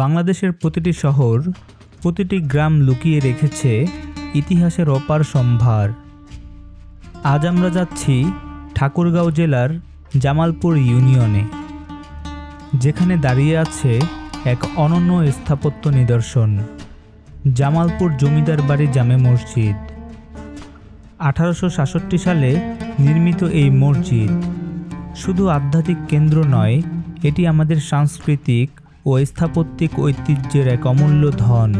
বাংলাদেশের প্রতিটি শহর, প্রতিটি গ্রাম লুকিয়ে রেখেছে ইতিহাসের অপার সম্ভার। আজ আমরা যাচ্ছি ঠাকুরগাঁও জেলার জামালপুর ইউনিয়নে, যেখানে দাঁড়িয়ে আছে এক অনন্য স্থাপত্য নিদর্শন, জামালপুর জমিদার বাড়ি জামে মসজিদ। আঠারোশো সাতষট্টি সালে নির্মিত এই মসজিদ শুধু আধ্যাত্মিক কেন্দ্র নয়, এটি আমাদের সাংস্কৃতিক ও স্থাপত্যিক ঐতিহ্যের এক অমূল্য ধন।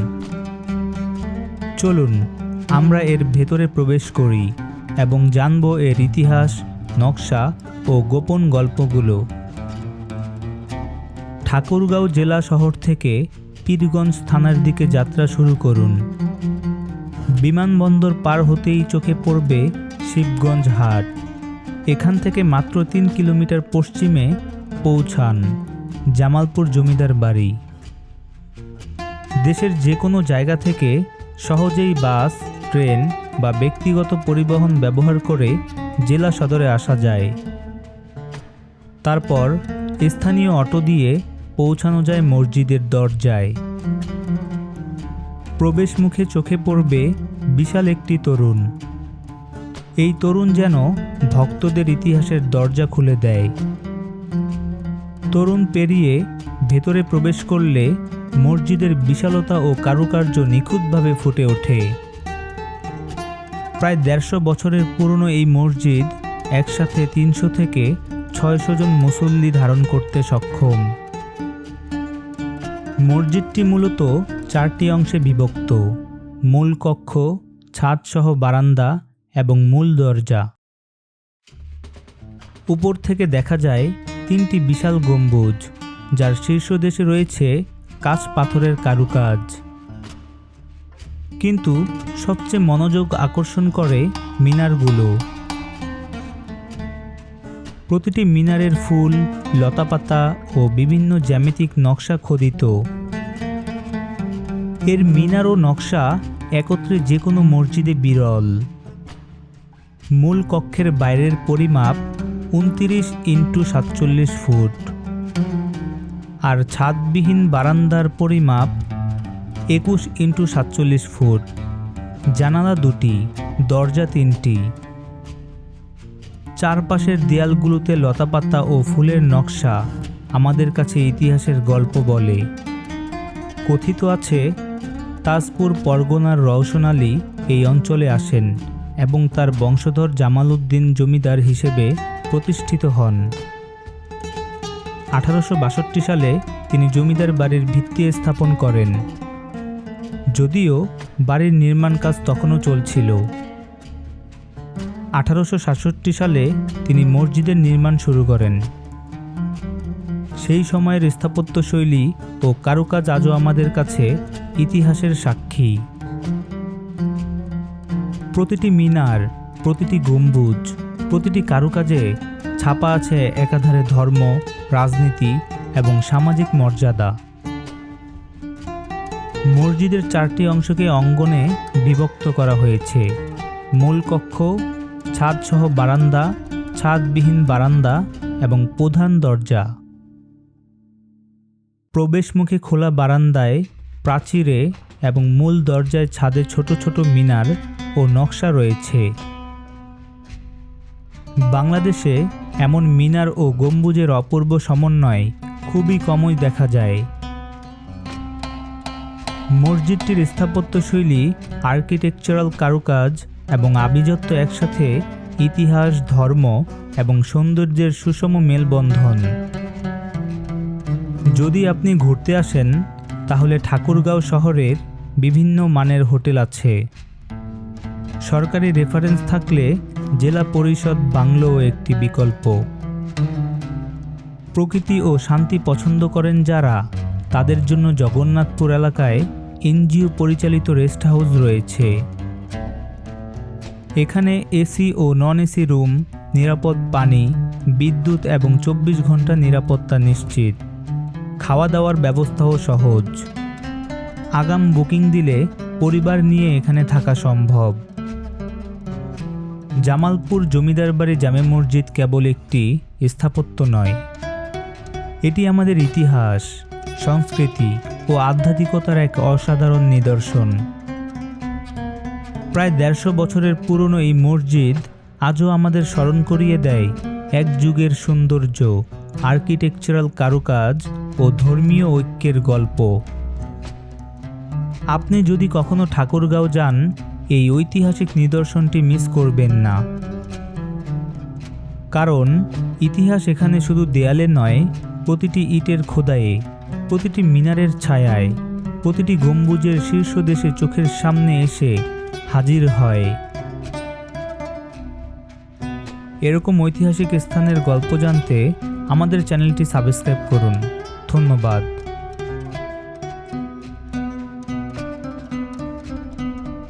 চলুন, আমরা এর ভেতরে প্রবেশ করি এবং জানব এর ইতিহাস, নকশা ও গোপন গল্পগুলো। ঠাকুরগাঁও জেলা শহর থেকে পীরগঞ্জ থানার দিকে যাত্রা শুরু করুন। বিমানবন্দর পার হতেই চোখে পড়বে শিবগঞ্জ হাট। এখান থেকে মাত্র তিন কিলোমিটার পশ্চিমে পৌঁছান। জামালপুর জমিদার বাড়ি। দেশের যে কোনো জায়গা থেকে সহজেই বাস, ট্রেন বা ব্যক্তিগত পরিবহন ব্যবহার করে জেলা সদরে আসা যায়। তারপর স্থানীয় অটো দিয়ে পৌঁছানো যায় মসজিদের দরজায়। প্রবেশ মুখে চোখে পড়বে বিশাল একটি তরুণ। এই তরুণ যেন ভক্তদের ইতিহাসের দরজা খুলে দেয়। তরুণ পেরিয়ে ভেতরে প্রবেশ করলে মসজিদের বিশালতা ও কারুকার্য নিখুঁতভাবে ফুটে ওঠে। প্রায় দেড়শো বছরের পুরনো এই মসজিদ একসাথে তিনশো থেকে ছয়শো জন মুসল্লি ধারণ করতে সক্ষম। মসজিদটি মূলত চারটি অংশে বিভক্ত, মূল কক্ষ ছাদসহ বারান্দা এবং মূল দরজা। উপর থেকে দেখা যায় তিনটি বিশাল গম্বুজ, যার শীর্ষদেশে রয়েছে কাঁচ পাথরের কারুকাজ। কিন্তু সবচেয়ে মনোযোগ আকর্ষণ করে মিনারগুলো। প্রতিটি মিনারের ফুল, লতাপাতা ও বিভিন্ন জ্যামিতিক নকশা খোদিত। এর মিনার ও নকশা একত্রে যে কোনো মসজিদে বিরল। মূল কক্ষের বাইরের পরিমাপ উনতিরিশ ইন্টু সাতচল্লিশ ফুট। আর ছাদবিহীন বারান্দার পরিমাপ একুশ ইন্টু সাতচল্লিশ ফুট। জানালা দুটি, দরজা তিনটি। চারপাশের দেয়ালগুলোতে লতাপাতা ও ফুলের নকশা আমাদের কাছে ইতিহাসের গল্প বলে। কথিত আছে, তাজপুর পরগনার রওশন আলী এই অঞ্চলে আসেন এবং তার বংশধর জামাল উদ্দিন জমিদার হিসেবে প্রতিষ্ঠিত হন। আঠারোশো বাষট্টি সালে তিনি জমিদার বাড়ির ভিত্তি স্থাপন করেন। যদিও বাড়ির নির্মাণ কাজ তখনও চলছিল। আঠারোশো সাতষট্টি সালে তিনি মসজিদের নির্মাণ শুরু করেন। সেই সময়ের স্থাপত্যশৈলী ও কারুকাজ আজও আমাদের কাছে ইতিহাসের সাক্ষী। প্রতিটি মিনার, প্রতিটি গম্বুজ প্রতিটি কারুকাজে ছাপা আছে একাধারে ধর্ম, রাজনীতি এবং সামাজিক মর্যাদা। মসজিদের চারটি অংশকে অঙ্গনে বিভক্ত করা হয়েছে। মূল কক্ষ, ছাদসহ বারান্দা, ছাদবিহীন বারান্দা এবং প্রধান দরজা। প্রবেশমুখে খোলা বারান্দায় প্রাচীরে এবং মূল দরজায় ছাদে ছোট ছোট মিনার ও নকশা রয়েছে। বাংলাদেশে এমন মিনার ও গম্বুজের অপূর্ব সমন্বয় খুবই কমই দেখা যায়। মসজিদটির স্থাপত্যশৈলী, আর্কিটেকচারাল কারুকাজ এবং আভিজাত্য একসাথে ইতিহাস, ধর্ম এবং সৌন্দর্যের সুষম মেলবন্ধন। যদি আপনি ঘুরতে আসেন, তাহলে ঠাকুরগাঁও শহরের বিভিন্ন মানের হোটেল আছে। সরকারি রেফারেন্স থাকলে জেলা পরিষদ বাংলোও একটি বিকল্প। প্রকৃতি ও শান্তি পছন্দ করেন যারা, তাদের জন্য জগন্নাথপুর এলাকায় এনজিও পরিচালিত রেস্ট হাউস রয়েছে। এখানে এসি ও নন এসি রুম, নিরাপদ পানি, বিদ্যুৎ এবং চব্বিশ ঘণ্টা নিরাপত্তা নিশ্চিত। খাওয়া দাওয়ার ব্যবস্থাও সহজ। আগাম বুকিং দিলে পরিবার নিয়ে এখানে থাকা সম্ভব। জামালপুর জমিদার বাড়ি জামে মসজিদ কেবল একটি স্থাপত্য নয়। এটি আমাদের ইতিহাস, সংস্কৃতি ও আধ্যাত্মিকতার এক অসাধারণ নিদর্শন। প্রায় দেড়শো বছরের পুরনো এই মসজিদ আজও আমাদের স্মরণ করিয়ে দেয় এক যুগের সৌন্দর্য, আর্কিটেকচারাল কারুকাজ ও ধর্মীয় ঐক্যের গল্প। আপনি যদি কখনো ঠাকুরগাঁও যান এই ঐতিহাসিক নিদর্শনটি মিস করবেন না। কারণ, ইতিহাস এখানে শুধু দেয়ালে নয়, প্রতিটি ইটের খোদায়ে, প্রতিটি মিনারের ছায়ায়, প্রতিটি গম্বুজের শীর্ষ দেশে চোখের সামনে এসে হাজির হয়। এরকম ঐতিহাসিক স্থানের গল্প জানতে আমাদের চ্যানেলটি সাবস্ক্রাইব করুন। ধন্যবাদ।